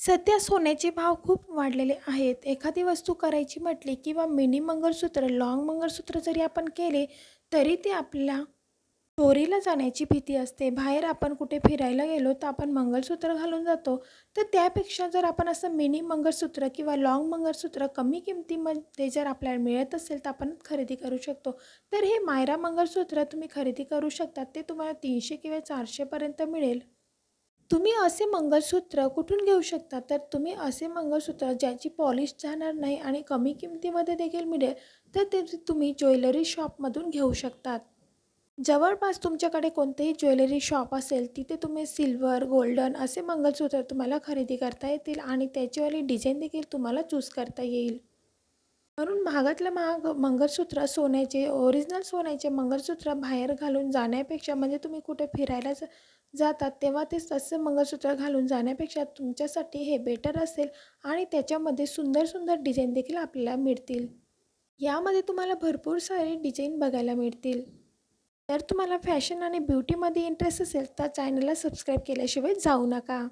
सध्या सोन्याचे भाव खूप वाढलेले आहेत. एखादी वस्तू करायची म्हटली किंवा मिनी मंगळसूत्र लॉंग मंगळसूत्र जरी आपण केले तरी ते आपल्या चोरीला जाण्याची भीती असते. बाहेर आपण कुठे फिरायला गेलो तर आपण मंगळसूत्र घालून जातो. तर त्यापेक्षा जर आपण असं मिनी मंगळसूत्र किंवा लॉंग मंगळसूत्र कमी किमतीमध्ये जर आपल्याला मिळत असेल तर आपण खरेदी करू शकतो. तर हे मायरा मंगळसूत्र तुम्ही खरेदी करू शकता. ते तुम्हाला तीनशे किंवा चारशेपर्यंत मिळेल. तुम्ही असे मंगळसूत्र कुठून घेऊ शकता? तर तुम्ही असे मंगळसूत्र ज्याची पॉलिश जाणार नाही आणि कमी किमतीमध्ये देखील मिळेल तर ते तुम्ही ज्वेलरी शॉपमधून घेऊ शकतात. जवळपास तुमच्याकडे कोणतेही ज्वेलरी शॉप असेल तिथे तुम्ही सिल्वर गोल्डन असे मंगळसूत्र तुम्हाला खरेदी करता येतील आणि त्याच्यावाली डिझाईन देखील तुम्हाला चूज करता येईल. म्हणून महागातलं महाग मंगळसूत्र सोन्याचे ओरिजिनल सोन्याचे मंगळसूत्र बाहेर घालून जाण्यापेक्षा म्हणजे तुम्ही कुठे फिरायला ज जातात तेव्हा ते तसं मंगळसूत्र घालून जाण्यापेक्षा तुमच्यासाठी हे बेटर असेल आणि त्याच्यामध्ये सुंदर सुंदर डिझाईन देखील आपल्याला मिळतील. यामध्ये तुम्हाला भरपूर सारे डिझाईन बघायला मिळतील. जर तुम्हाला फॅशन आणि ब्युटीमध्ये इंटरेस्ट असेल तर चॅनलला सबस्क्राईब केल्याशिवाय जाऊ नका.